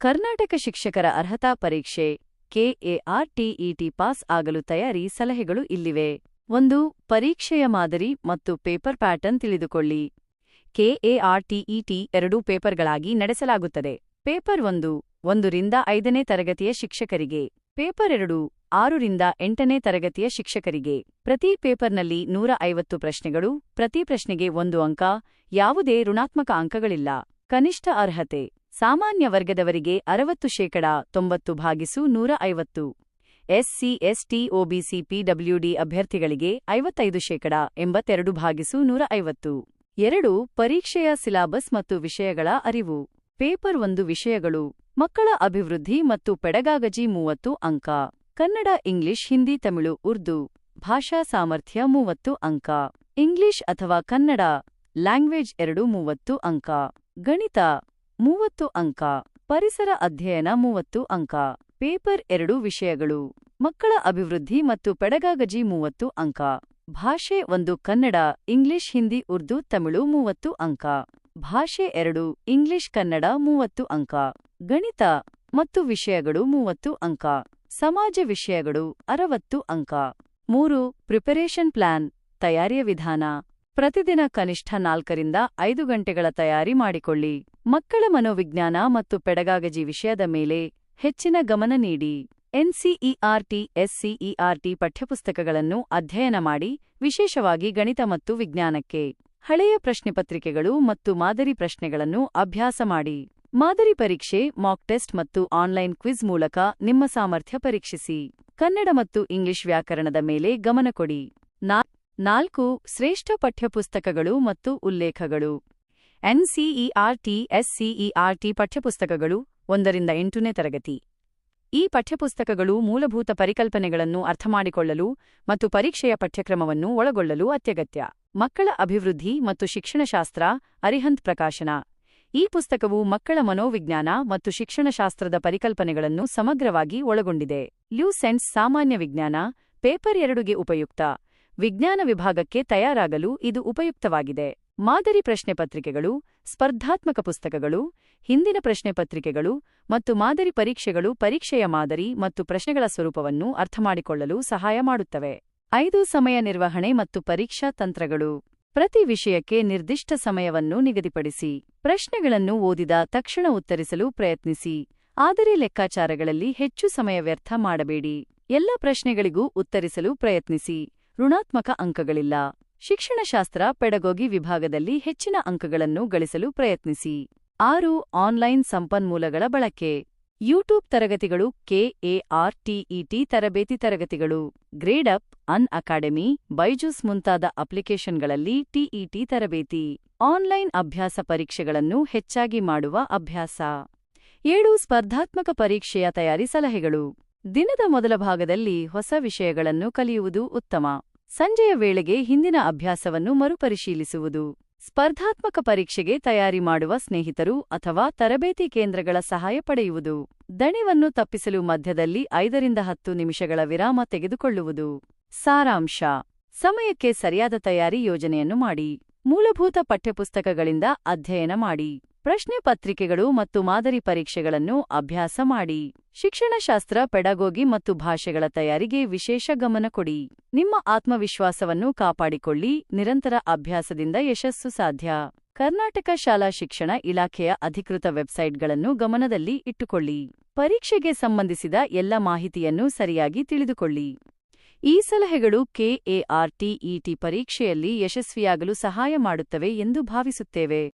ಕರ್ನಾಟಕ ಶಿಕ್ಷಕರ ಅರ್ಹತಾ ಪರೀಕ್ಷೆ, ಕೆಎಆರ್ಟಿಇಟಿ ಪಾಸ್ ಆಗಲು ತಯಾರಿ ಸಲಹೆಗಳು ಇಲ್ಲಿವೆ. ಒಂದು, ಪರೀಕ್ಷೆಯ ಮಾದರಿ ಮತ್ತು ಪೇಪರ್ ಪ್ಯಾಟರ್ನ್ ತಿಳಿದುಕೊಳ್ಳಿ. ಕೆಎಆರ್ಟಿಇಟಿ ಎರಡೂ ಪೇಪರ್ಗಳಾಗಿ ನಡೆಸಲಾಗುತ್ತದೆ. ಪೇಪರ್ ಒಂದು, ಒಂದರಿಂದ ಐದನೇ ತರಗತಿಯ ಶಿಕ್ಷಕರಿಗೆ. ಪೇಪರ್ ಎರಡು, ಆರರಿಂದ ಎಂಟನೇ ತರಗತಿಯ ಶಿಕ್ಷಕರಿಗೆ. ಪ್ರತಿ ಪೇಪರ್ನಲ್ಲಿ ನೂರ ಐವತ್ತು ಪ್ರಶ್ನೆಗಳು, ಪ್ರತಿ ಪ್ರಶ್ನೆಗೆ ಒಂದು ಅಂಕ, ಯಾವುದೇ ಋಣಾತ್ಮಕ ಅಂಕಗಳಿಲ್ಲ. ಕನಿಷ್ಠ ಅರ್ಹತೆ. ಸಾಮಾನ್ಯ ವರ್ಗದವರಿಗೆ ಅರವತ್ತು ಶೇಕಡ ತೊಂಬತ್ತು ಭಾಗಿಸು ನೂರ ಐವತ್ತು. ಎಸ್ಸಿ, ಎಸ್ಟಿ, ಒಬಿಸಿ, ಪಿಡಬ್ಲ್ಯೂಡಿ ಅಭ್ಯರ್ಥಿಗಳಿಗೆ ಐವತ್ತೈದು ಶೇಕಡ ಎಂಬತ್ತೆರಡು ಭಾಗಿಸು ನೂರ ಐವತ್ತು. ಎರಡು, ಪರೀಕ್ಷೆಯ ಸಿಲಾಬಸ್ ಮತ್ತು ವಿಷಯಗಳ ಅರಿವು. ಪೇಪರ್ ಒಂದು ವಿಷಯಗಳು. ಮಕ್ಕಳ ಅಭಿವೃದ್ಧಿ ಮತ್ತು ಪೆಡಗಾಗಜಿ ಮೂವತ್ತು ಅಂಕ. ಕನ್ನಡ, ಇಂಗ್ಲಿಷ್, ಹಿಂದಿ, ತಮಿಳು, ಉರ್ದು. ಭಾಷಾ ಸಾಮರ್ಥ್ಯ ಮೂವತ್ತು ಅಂಕ. ಇಂಗ್ಲಿಷ್ ಅಥವಾ ಕನ್ನಡ. ಲ್ಯಾಂಗ್ವೇಜ್ ಎರಡು ಮೂವತ್ತು ಅಂಕ. ಗಣಿತ. ಮೂವತ್ತು ಅಂಕ, ಪರಿಸರ ಅಧ್ಯಯನ ಮೂವತ್ತು ಅಂಕ, ಪೇಪರ್ ಎರಡು ವಿಷಯಗಳು, ಮಕ್ಕಳ ಅಭಿವೃದ್ಧಿ ಮತ್ತು ಪೆಡಗಾಗಜಿ ಮೂವತ್ತು ಅಂಕ, ಭಾಷೆ ಒಂದು ಕನ್ನಡ, ಇಂಗ್ಲಿಷ್, ಹಿಂದಿ, ಉರ್ದು, ತಮಿಳು ಮೂವತ್ತು ಅಂಕ, ಭಾಷೆ ಎರಡು, ಇಂಗ್ಲಿಷ್, ಕನ್ನಡ ಮೂವತ್ತು ಅಂಕ, ಗಣಿತ ಮತ್ತು ವಿಷಯಗಳು ಮೂವತ್ತು ಅಂಕ, ಸಮಾಜ ವಿಷಯಗಳು ಅರವತ್ತು ಅಂಕ, ಮೂರು, ಪ್ರಿಪರೇಷನ್ ಪ್ಲಾನ್, ತಯಾರಿಯ ವಿಧಾನ ಪ್ರತಿದಿನ ಕನಿಷ್ಠ ನಾಲ್ಕರಿಂದ ಐದು ಗಂಟೆಗಳ ತಯಾರಿ ಮಾಡಿಕೊಳ್ಳಿ. ಮಕ್ಕಳ ಮನೋವಿಜ್ಞಾನ ಮತ್ತು ಪೆಡಗಾಗಜಿ ವಿಷಯದ ಮೇಲೆ ಹೆಚ್ಚಿನ ಗಮನ ನೀಡಿ. ಎನ್ಸಿಇಆರ್ಟಿ ಎಸ್ಸಿಇಆರ್ಟಿ ಪಠ್ಯಪುಸ್ತಕಗಳನ್ನು ಅಧ್ಯಯನ ಮಾಡಿ, ವಿಶೇಷವಾಗಿ ಗಣಿತ ಮತ್ತು ವಿಜ್ಞಾನಕ್ಕೆ. ಹಳೆಯ ಪ್ರಶ್ನೆಪತ್ರಿಕೆಗಳು ಮತ್ತು ಮಾದರಿ ಪ್ರಶ್ನೆಗಳನ್ನು ಅಭ್ಯಾಸ ಮಾಡಿ. ಮಾದರಿ ಪರೀಕ್ಷೆ ಮಾಕ್ ಟೆಸ್ಟ್ ಮತ್ತು ಆನ್ಲೈನ್ ಕ್ವಿಜ್ ಮೂಲಕ ನಿಮ್ಮ ಸಾಮರ್ಥ್ಯ ಪರೀಕ್ಷಿಸಿ. ಕನ್ನಡ ಮತ್ತು ಇಂಗ್ಲಿಷ್ ವ್ಯಾಕರಣದ ಮೇಲೆ ಗಮನ ಕೊಡಿ. ನಾಲ್ಕು ಶ್ರೇಷ್ಠ ಪಠ್ಯಪುಸ್ತಕಗಳು ಮತ್ತು ಉಲ್ಲೇಖಗಳು. ಎನ್ಸಿಇಆರ್ಟಿ ಎಸ್ಸಿಇಆರ್ಟಿ ಪಠ್ಯಪುಸ್ತಕಗಳು ಒಂದರಿಂದ ಎಂಟನೇ ತರಗತಿ. ಈ ಪಠ್ಯಪುಸ್ತಕಗಳು ಮೂಲಭೂತ ಪರಿಕಲ್ಪನೆಗಳನ್ನು ಅರ್ಥಮಾಡಿಕೊಳ್ಳಲು ಮತ್ತು ಪರೀಕ್ಷೆಯ ಪಠ್ಯಕ್ರಮವನ್ನು ಒಳಗೊಳ್ಳಲು ಅತ್ಯಗತ್ಯ. ಮಕ್ಕಳ ಅಭಿವೃದ್ಧಿ ಮತ್ತು ಶಿಕ್ಷಣಶಾಸ್ತ್ರ, ಅರಿಹಂತ್ ಪ್ರಕಾಶನ. ಈ ಪುಸ್ತಕವು ಮಕ್ಕಳ ಮನೋವಿಜ್ಞಾನ ಮತ್ತು ಶಿಕ್ಷಣಶಾಸ್ತ್ರದ ಪರಿಕಲ್ಪನೆಗಳನ್ನು ಸಮಗ್ರವಾಗಿ ಒಳಗೊಂಡಿದೆ. ಲ್ಯೂಸೆನ್ಸ್ ಸಾಮಾನ್ಯ ವಿಜ್ಞಾನ, ಪೇಪರ್ ಎರಡುಗೆ ಉಪಯುಕ್ತ. ವಿಜ್ಞಾನ ವಿಭಾಗಕ್ಕೆ ತಯಾರಾಗಲು ಇದು ಉಪಯುಕ್ತವಾಗಿದೆ. ಮಾದರಿ ಪ್ರಶ್ನೆ ಪತ್ರಿಕೆಗಳು, ಸ್ಪರ್ಧಾತ್ಮಕ ಪುಸ್ತಕಗಳು, ಹಿಂದಿನ ಪ್ರಶ್ನೆ ಪತ್ರಿಕೆಗಳು ಮತ್ತು ಮಾದರಿ ಪರೀಕ್ಷೆಗಳು ಪರೀಕ್ಷೆಯ ಮಾದರಿ ಮತ್ತು ಪ್ರಶ್ನೆಗಳ ಸ್ವರೂಪವನ್ನು ಅರ್ಥಮಾಡಿಕೊಳ್ಳಲು ಸಹಾಯ ಮಾಡುತ್ತವೆ. ಐದು ಸಮಯ ನಿರ್ವಹಣೆ ಮತ್ತು ಪರೀಕ್ಷಾ ತಂತ್ರಗಳು. ಪ್ರತಿ ವಿಷಯಕ್ಕೆ ನಿರ್ದಿಷ್ಟ ಸಮಯವನ್ನು ನಿಗದಿಪಡಿಸಿ. ಪ್ರಶ್ನೆಗಳನ್ನು ಓದಿದ ತಕ್ಷಣ ಉತ್ತರಿಸಲು ಪ್ರಯತ್ನಿಸಿ. ಆದರೆ ಲೆಕ್ಕಾಚಾರಗಳಲ್ಲಿ ಹೆಚ್ಚು ಸಮಯ ವ್ಯರ್ಥ ಮಾಡಬೇಡಿ. ಎಲ್ಲ ಪ್ರಶ್ನೆಗಳಿಗೂ ಉತ್ತರಿಸಲು ಪ್ರಯತ್ನಿಸಿ. ಋಣಾತ್ಮಕ ಅಂಕಗಳಿಲ್ಲ. ಶಿಕ್ಷಣಶಾಸ್ತ್ರ ಪೆಡಗೋಗಿ ವಿಭಾಗದಲ್ಲಿ ಹೆಚ್ಚಿನ ಅಂಕಗಳನ್ನು ಗಳಿಸಲು ಪ್ರಯತ್ನಿಸಿ. ಆರು ಆನ್ಲೈನ್ ಸಂಪನ್ಮೂಲಗಳ ಬಳಕೆ. ಯೂಟ್ಯೂಬ್ ತರಗತಿಗಳು ಕೆಎಆರ್ಟಿಇಟಿ ತರಬೇತಿ ತರಗತಿಗಳು. Gradeup, Unacademy, Byju's ಮುಂತಾದ ಅಪ್ಲಿಕೇಶನ್ಗಳಲ್ಲಿ ಟಿಇಟಿ ತರಬೇತಿ. ಆನ್ಲೈನ್ ಅಭ್ಯಾಸ ಪರೀಕ್ಷೆಗಳನ್ನು ಹೆಚ್ಚಾಗಿ ಮಾಡುವ ಅಭ್ಯಾಸ. ಏಳು ಸ್ಪರ್ಧಾತ್ಮಕ ಪರೀಕ್ಷೆಯ ತಯಾರಿ ಸಲಹೆಗಳು. ದಿನದ ಮೊದಲ ಭಾಗದಲ್ಲಿ ಹೊಸ ವಿಷಯಗಳನ್ನು ಕಲಿಯುವುದು ಉತ್ತಮ. ಸಂಜೆಯ ವೇಳೆಗೆ ಹಿಂದಿನ ಅಭ್ಯಾಸವನ್ನು ಮರುಪರಿಶೀಲಿಸುವುದು. ಸ್ಪರ್ಧಾತ್ಮಕ ಪರೀಕ್ಷೆಗೆ ತಯಾರಿ ಮಾಡುವ ಸ್ನೇಹಿತರು ಅಥವಾ ತರಬೇತಿ ಕೇಂದ್ರಗಳ ಸಹಾಯ ಪಡೆಯುವುದು. ದಣಿವನ್ನು ತಪ್ಪಿಸಲು ಮಧ್ಯದಲ್ಲಿ ಐದರಿಂದ ಹತ್ತು ನಿಮಿಷಗಳ ವಿರಾಮ ತೆಗೆದುಕೊಳ್ಳುವುದು. ಸಾರಾಂಶ. ಸಮಯಕ್ಕೆ ಸರಿಯಾದ ತಯಾರಿ ಯೋಜನೆಯನ್ನು ಮಾಡಿ. ಮೂಲಭೂತ ಪಠ್ಯಪುಸ್ತಕಗಳಿಂದ ಅಧ್ಯಯನ ಮಾಡಿ. ಪ್ರಶ್ನೆ ಪತ್ರಿಕೆಗಳು ಮತ್ತು ಮಾದರಿ ಪರೀಕ್ಷೆಗಳನ್ನು ಅಭ್ಯಾಸ ಮಾಡಿ. ಶಿಕ್ಷಣಶಾಸ್ತ್ರ, ಪೆಡಗೋಗಿ ಮತ್ತು ಭಾಷೆಗಳ ತಯಾರಿಗೆ ವಿಶೇಷ ಗಮನ ಕೊಡಿ. ನಿಮ್ಮ ಆತ್ಮವಿಶ್ವಾಸವನ್ನು ಕಾಪಾಡಿಕೊಳ್ಳಿ. ನಿರಂತರ ಅಭ್ಯಾಸದಿಂದ ಯಶಸ್ಸು ಸಾಧ್ಯ. ಕರ್ನಾಟಕ ಶಾಲಾ ಶಿಕ್ಷಣ ಇಲಾಖೆಯ ಅಧಿಕೃತ ವೆಬ್ಸೈಟ್ಗಳನ್ನು ಗಮನದಲ್ಲಿ ಇಟ್ಟುಕೊಳ್ಳಿ. ಪರೀಕ್ಷೆಗೆ ಸಂಬಂಧಿಸಿದ ಎಲ್ಲ ಮಾಹಿತಿಯನ್ನು ಸರಿಯಾಗಿ ತಿಳಿದುಕೊಳ್ಳಿ. ಈ ಸಲಹೆಗಳು ಕೆಎಆರ್ಟಿಇಟಿ ಪರೀಕ್ಷೆಯಲ್ಲಿ ಯಶಸ್ವಿಯಾಗಲು ಸಹಾಯ ಮಾಡುತ್ತವೆ ಎಂದು ಭಾವಿಸುತ್ತೇವೆ.